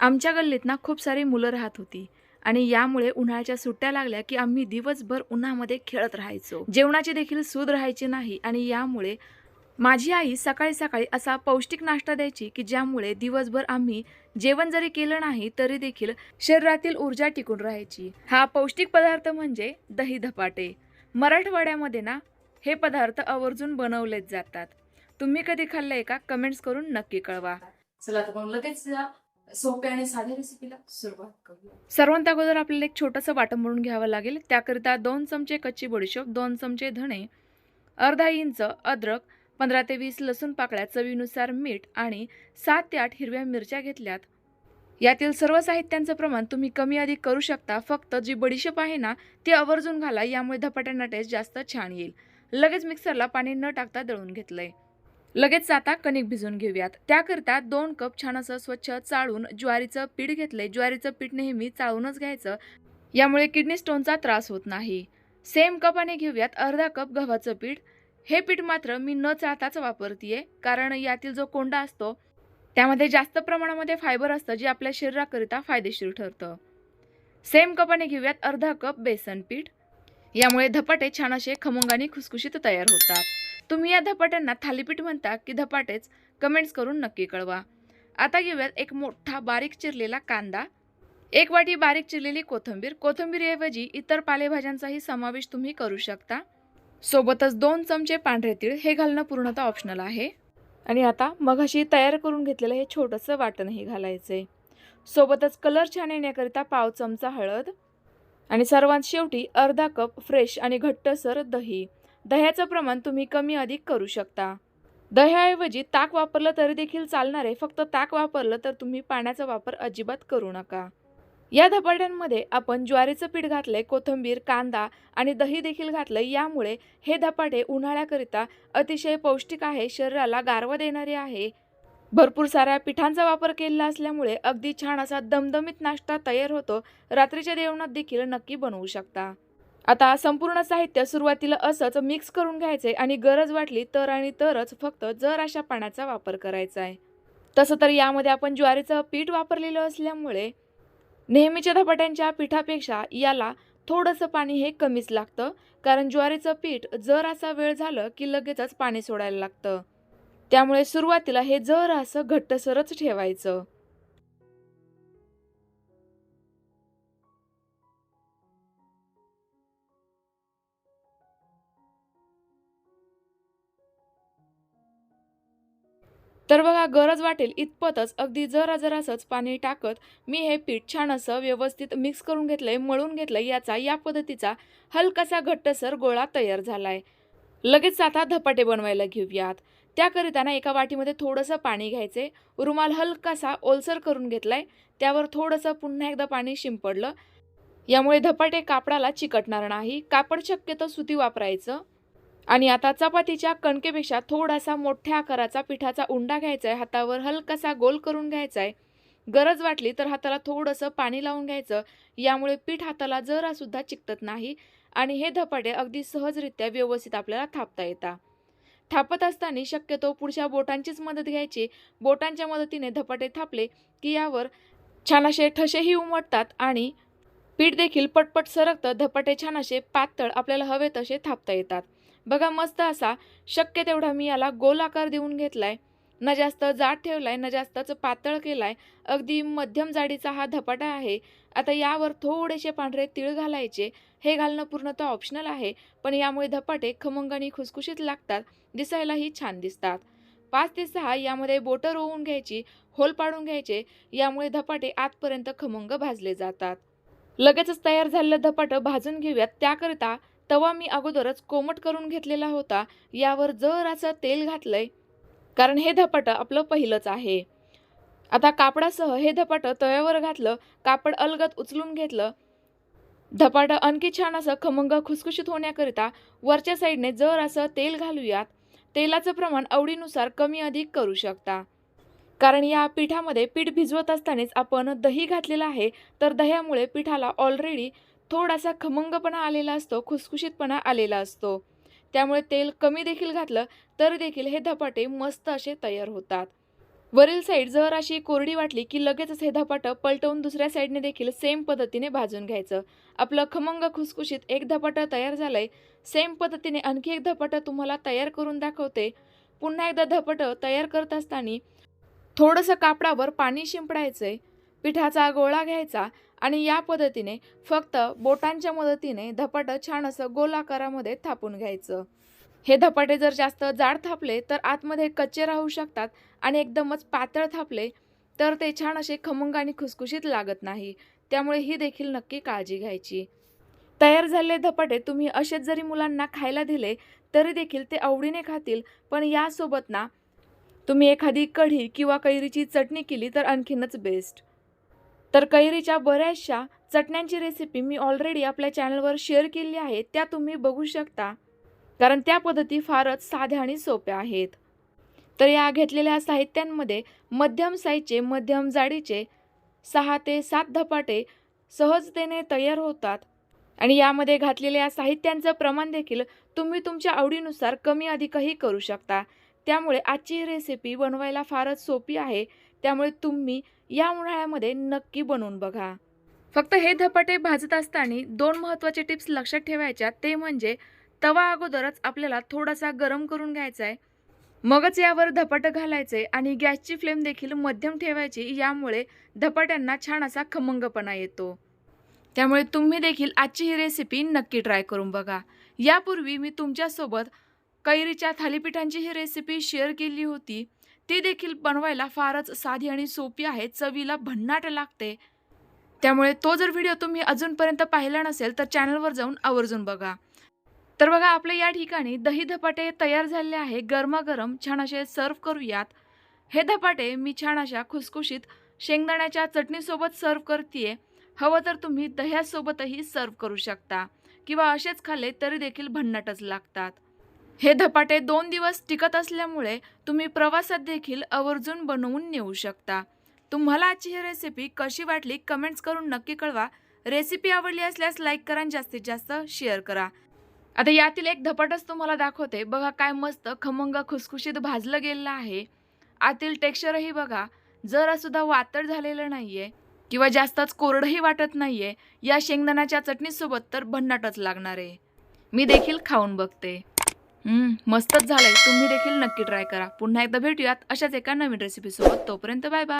आमच्या गल्लीत ना खूप सारी मुलं राहत होती. आणि यामुळे उन्हाळ्याच्या सुट्ट्या लागल्या की आम्ही दिवसभर उन्हामध्ये खेळत राहायचो. जेवणाची देखील सूद राहायची नाही आणि यामुळे माझी आई सकाळी सकाळी असा पौष्टिक नाश्ता द्यायची की ज्यामुळे दिवसभर आम्ही जेवण जरी केलं नाही तरी देखील शरीरातील ऊर्जा टिकून राहायची. हा पौष्टिक पदार्थ म्हणजे दही धपाटे. मराठवाड्यामध्ये ना हे पदार्थ आवर्जून बनवलेच जातात. तुम्ही कधी खाल्लंय का? कमेंट्स करून नक्की कळवा. चला तर मग लगेच सोप्या आणि साध्या रेसिपीला सुरुवात करूया. सर्वांत अगोदर आपल्याला एक छोटंसं वाटण म्हणून घ्यावं लागेल. त्याकरिता दोन चमचे कच्ची बडीशोप दोन चमचे धणे अर्धा इंच अद्रक पंधरा ते वीस लसूण पाकळ्या चवीनुसार मीठ आणि सात ते आठ हिरव्या मिरच्या घेतल्यात. यातील सर्व साहित्यांचं प्रमाण तुम्ही कमी अधिक करू शकता. फक्त जी बडीशेप आहे ना ती आवर्जून घाला. यामुळे धपाट्यांना टेस्ट जास्त छान येईल. लगेच मिक्सरला पाणी न टाकता दळून घेतलं आहे लगेच आता कणिक भिजून घेऊयात. त्याकरिता दोन कप छान असं स्वच्छ चाळून ज्वारीचं पीठ घेतले ज्वारीचं पीठ नेहमी चाळूनच घ्यायचं. यामुळे किडनी स्टोनचा त्रास होत नाही. सेम कपाने घेऊयात अर्धा कप गव्हाचं पीठ. हे पीठ मात्र मी न चाळताच वापरतीये कारण यातील जो कोंडा असतो त्यामध्ये जास्त प्रमाणामध्ये फायबर असतं जे आपल्या शरीराकरिता फायदेशीर ठरतं. सेम कपाने घेऊयात अर्धा कप बेसन पीठ. यामुळे धपाटे छान असे खमंगाने खुसखुशीत तयार होतात. तुम्ही या धपाट्यांना थालीपीठ म्हणता की धपाटेच कमेंट्स करून नक्की कळवा. आता घेऊयात एक मोठा बारीक चिरलेला कांदा. एक वाटी बारीक चिरलेली कोथिंबीर. कोथंबीरऐवजी इतर पालेभाज्यांचाही समावेश तुम्ही करू शकता. सोबतच दोन चमचे पांढरे तीळ. हे घालणं पूर्णतः ऑप्शनल आहे. आणि आता मघाशी तयार करून घेतलेलं हे छोटंसं वाटणही घालायचं आहे सोबतच कलर छान येण्याकरिता पाव चमचा हळद. आणि सर्वात शेवटी अर्धा कप फ्रेश आणि घट्टसर दही. दह्याचं प्रमाण तुम्ही कमी अधिक करू शकता. दह्याऐवजी ताक वापरलं तरी देखील चालणार आहे. फक्त ताक वापरलं तर तुम्ही पाण्याचा वापर अजिबात करू नका. या धपाट्यांमध्ये आपण ज्वारीचं पीठ घातलंय कोथिंबीर कांदा आणि दही देखील घातलंय. यामुळे हे धपाटे उन्हाळ्याकरिता अतिशय पौष्टिक आहे. शरीराला गारवा देणारे आहे. भरपूर साऱ्या पिठांचा वापर केलेला असल्यामुळे अगदी छान असा दमदमीत नाश्ता तयार होतो. रात्रीच्या जेवणात देखील नक्की बनवू शकता. आता संपूर्ण साहित्य सुरुवातीला असंच मिक्स करून घ्यायचे आणि गरज वाटली तर आणि तरच फक्त जर अशा पाण्याचा वापर करायचा आहे. तसं तर यामध्ये आपण ज्वारीचं पीठ वापरलेलं असल्यामुळे नेहमीच्या धपाट्यांच्या पिठापेक्षा याला थोडंसं पाणी हे कमीच लागतं कारण ज्वारीचं पीठ जर असा वेळ झालं की लगेचच पाणी सोडायला लागतं. त्यामुळे सुरुवातीला हे जर असं घट्टसरच ठेवायचं. तर बघा गरज वाटेल इतपतच अगदी जरा जरासंच पाणी टाकत मी हे पीठ छान असं व्यवस्थित मिक्स करून घेतलंय मळून घेतलंय याचा या पद्धतीचा हलकासा घट्टसर गोळा तयार झालाय. लगेच आता धपाटे बनवायला घेऊयात. त्याकरिता एका वाटीमध्ये थोडंसं पाणी घ्यायचे रुमाल हलकासा ओलसर करून घेतलाय. त्यावर थोडंसं पुन्हा एकदा पाणी शिंपडलं. यामुळे धपाटे कापडाला चिकटणार नाही. कापड शक्यतो सुती वापरायचं. आणि आता चपातीच्या कणकेपेक्षा थोडासा मोठ्या आकाराचा पिठाचा उंडा घ्यायचा आहे हातावर हलकासा गोल करून घ्यायचा आहे गरज वाटली तर हाताला थोडंसं पाणी लावून घ्यायचं. यामुळे पीठ हाताला जरासुद्धा चिकटत नाही आणि हे धपाटे अगदी सहजरित्या व्यवस्थित आपल्याला थापता येतात थापत असताना शक्यतो पुढच्या बोटांचीच मदत घ्यायची. बोटांच्या मदतीने धपाटे थापले की यावर छान असे ठसेही उमटतात आणि पीठ देखील पटपट सरकतं. धपाटे छान असे पातळ आपल्याला हवे तसे थापता येतात. बघा मस्त असा. शक्य तेवढा मी याला गोल आकार देऊन घेतलाय. न जास्त जाड ठेवलाय न जास्तच पातळ केलाय. अगदी मध्यम जाडीचा हा धपाटा आहे. आता यावर थोडेसे पांढरे तिळ घालायचे. हे घालणं पूर्णतः ऑप्शनल आहे पण यामुळे धपाटे खमंग आणि खुसखुशीत लागतात. दिसायलाही छान दिसतात. पाच ते सहा यामध्ये बोटर ओवून घ्यायची होल पाडून घ्यायचे. यामुळे धपाटे आतपर्यंत खमंग भाजले जातात. लगेचच तयार झालेलं धपाटं भाजून घेऊयात. त्याकरिता तवा मी अगोदरच कोमट करून घेतलेला होता. यावर जराचं तेल घातलंय कारण हे धपाटं आपलं पहिलंच आहे. आता कापडासह हे धपाटं तव्यावर घातलं कापड अलगत उचलून घेतलं. धपाटं आणखी छान असं खमंग खुसखुशीत होण्याकरिता वरच्या साईडने जर असं तेल घालूयात तेलाचं प्रमाण आवडीनुसार कमी अधिक करू शकता. कारण या पिठामध्ये पीठ भिजवत असतानाच आपण दही घातलेलं आहे तर दह्यामुळे पिठाला ऑलरेडी थोडासा खमंगपणा आलेला असतो खुसखुशीतपणा आलेला असतो. त्यामुळे तेल कमी देखील घातलं तर देखील हे धपाटे मस्त असे तयार होतात. वरील साईड जर अशी कोरडी वाटली की लगेचच हे धपाटं पलटवून दुसऱ्या साईडने देखील सेम पद्धतीने भाजून घ्यायचं. आपलं खमंग खुसखुशीत एक धपाटं तयार झालंय सेम पद्धतीने आणखी एक धपाटं तुम्हाला तयार करून दाखवते. पुन्हा एकदा धपाटं तयार करत असताना थोडंसं कापडावर पाणी शिंपडायचंय. पिठाचा गोळा घ्यायचा आणि या पद्धतीने फक्त बोटांच्या मदतीने धपाटं छान असं गोल आकारामध्ये थापून घ्यायचं. हे धपाटे जर जास्त जाड थापले तर आतमध्ये कच्चे राहू शकतात आणि एकदमच पातळ थापले तर ते छान असे खमंग आणि खुसखुशीत लागत नाही. त्यामुळे ही देखील नक्की काळजी घ्यायची. तयार झालेले धपाटे तुम्ही असेच जरी मुलांना खायला दिले तरी देखील ते आवडीने खातील पण यासोबत ना तुम्ही एखादी कढी किंवा कैरीची चटणी केली तर आणखीनच बेस्ट तर कैरीच्या बऱ्याचशा चटण्यांची रेसिपी मी ऑलरेडी आपल्या चॅनलवर शेअर केली आहे. त्या तुम्ही बघू शकता. कारण त्या पद्धती फारच साध्या आणि सोप्या आहेत. तर या घेतलेल्या साहित्यांमध्ये मध्यम साईजचे मध्यम जाडीचे सहा ते सात धपाटे सहजतेने तयार होतात. आणि यामध्ये घातलेल्या साहित्यांचं प्रमाण देखील तुम्ही तुमच्या आवडीनुसार कमी अधिकही करू शकता. त्यामुळे आजची रेसिपी बनवायला फारच सोपी आहे. त्यामुळे तुम्ही या उन्हाळ्यामध्ये नक्की बनवून बघा. फक्त हे धपाटे भाजत असताना दोन महत्त्वाचे टिप्स लक्षात ठेवायच्या. ते म्हणजे तवा अगोदरच आपल्याला थोडासा गरम करून घ्यायचा आहे मगच यावर धपाटं घालायचे आणि गॅसची फ्लेम देखील मध्यम ठेवायची. यामुळे धपाट्यांना छान असा खमंगपणा येतो. त्यामुळे तुम्ही देखील आजची ही रेसिपी नक्की ट्राय करून बघा. यापूर्वी मी तुमच्यासोबत कैरीच्या थालीपीठांची ही रेसिपी शेअर केली होती. ती देखील बनवायला फारच साधी आणि सोपी आहे. चवीला भन्नाट लागते. त्यामुळे तो जर व्हिडिओ तुम्ही अजूनपर्यंत पाहिला नसेल तर चॅनलवर जाऊन आवर्जून बघा. तर बघा आपले या ठिकाणी दही धपाटे तयार झालेले आहे. गरमागरम छान असे सर्व करूयात. हे धपाटे मी छान अशा खुसखुशीत शेंगदाण्याच्या चटणीसोबत सर्व करते हवं तर तुम्ही दह्यासोबतही सर्व करू शकता. किंवा असेच खाल्ले तरी देखील भन्नाटच लागतात. हे धपाटे दोन दिवस टिकत असल्यामुळे तुम्ही प्रवासात देखील आवर्जून बनवून नेऊ शकता. तुम्हाला आजची ही रेसिपी कशी वाटली कमेंट्स करून नक्की कळवा. रेसिपी आवडली असल्यास लाईक करा आणि जास्तीत जास्त शेअर करा. आता यातील एक धपाटच तुम्हाला दाखवते. बघा काय मस्त खमंग खुसखुशीत भाजलं गेलेलं आहे. आतील टेक्स्चरही बघा. जरा सुद्धा वातड झालेलं आहे किंवा जास्तच कोरडंही वाटत नाही आहे या शेंगदाण्याच्या चटणीसोबत तर भन्नाटच लागणार आहे. मी देखील खाऊन बघते. मस्तच झालंय. तुम्ही देखील नक्की ट्राय करा. पुन्हा एकदा भेटूयात अशाच एका नवीन रेसिपीसोबत तोपर्यंत बाय बाय